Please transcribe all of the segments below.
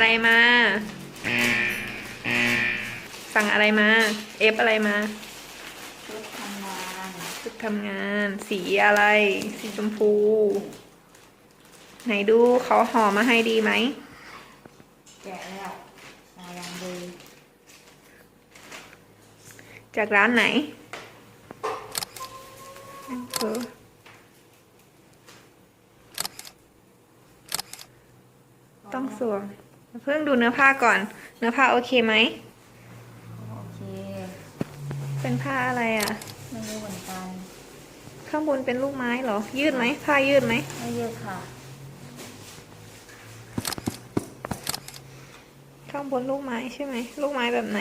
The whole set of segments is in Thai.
อะไรมา สั่งอะไรมา เอฟอะไรมาชุดทำงานชุดทำงาน สีอะไร สีชมพู ไหนดูเขาห่อมาให้ดีไหมแกะแล้วมาลองดูจากร้านไหนเออต้องสวม เพิ่งดูเนื้อผ้าก่อน เนื้อผ้าโอเคไหมโอเค เป็นผ้าอะไรอะ ไม่รู้เหมือนกัน ข้างบนเป็นลูกไม้เหรอ ยืดไหม ผ้ายืดไหม ไม่เยอะค่ะ ข้างบนลูกไม้ใช่ไหม ลูกไม้แบบไหน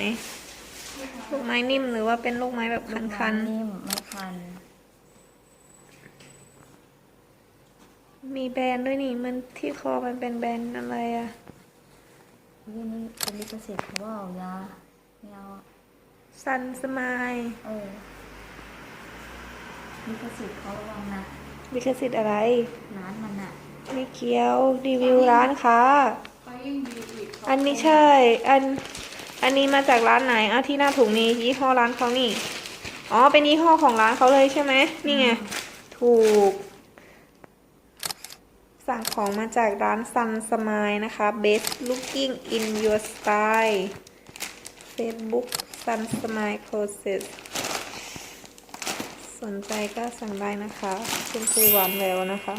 ลูกไม้นิ่มหรือว่าเป็นลูกไม้แบบคันนิ่มไม่คันๆมีแบรนด์ด้วยนี่ มันที่คอมันเป็นแบรนด์อะไรอะ ยี่นี่เป็นลิขสิทธิ์เขาเปล่ายาไม่เอาอะซันสมายเออลิขสิทธิ์เขาระวังนะลิขสิทธิ์อะไร ร้านมันอะไม่เกี่ยวรีวิวร้านค้าอันนี้ใช่ อัน อันนี้มาจากร้านไหนเอาที่หน้าถุงนี้ยี่ห้อร้านเขานี่ อ๋อ เป็นยี่ห้อของร้านเขาเลยใช่ไหม นี่ไง ถูก สั่งของมาจากร้านซันสมายนะคะ best looking in your style facebook ซันสมาย process สนใจก็สั่งได้นะคะคุณครูหวานแล้วนะคะ